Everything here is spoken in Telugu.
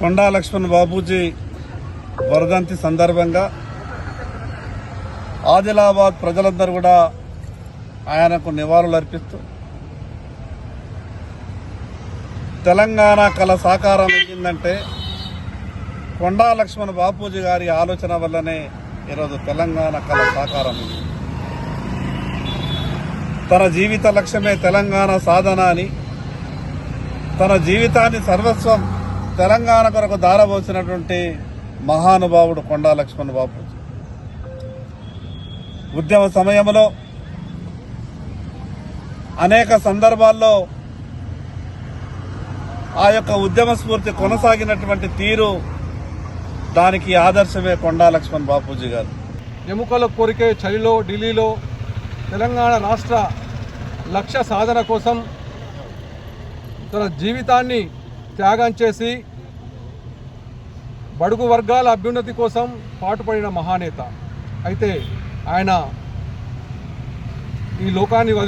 కొండా లక్ష్మణ్ బాబూజీ వరదంతి సందర్భంగా ఆదిలాబాద్ ప్రజలందరూ కూడా ఆయనకు నివాళులు అర్పిస్తూ తెలంగాణ కళ సాకారం అయ్యిందంటే కొండా లక్ష్మణ్ బాపూజీ గారి ఆలోచన వల్లనే ఈరోజు తెలంగాణ కళ సాకారం తన జీవిత లక్ష్యమే తెలంగాణ సాధన అని తన జీవితాన్ని సర్వస్వం తెలంగాణ కొరకు దారబోసినటువంటి మహానుభావుడు కొండా లక్ష్మణ్ బాబు. ఉద్యమ సమయంలో అనేక సందర్భాల్లో ఆ యొక్క ఉద్యమ స్ఫూర్తి కొనసాగినటువంటి తీరు దానికి ఆదర్శమే కొండా లక్ష్మణ్ బాపూజీ గారు. ఎముకల కోరికే చలిలో ఢిల్లీలో తెలంగాణ రాష్ట్ర లక్ష్య సాధన కోసం తన జీవితాన్ని త్యాగం చేసి బడుగు వర్గాల అభ్యున్నతి కోసం పాటుపడిన మహానేత. అయితే ఆయన ఈ లోకాన్ని వదిలి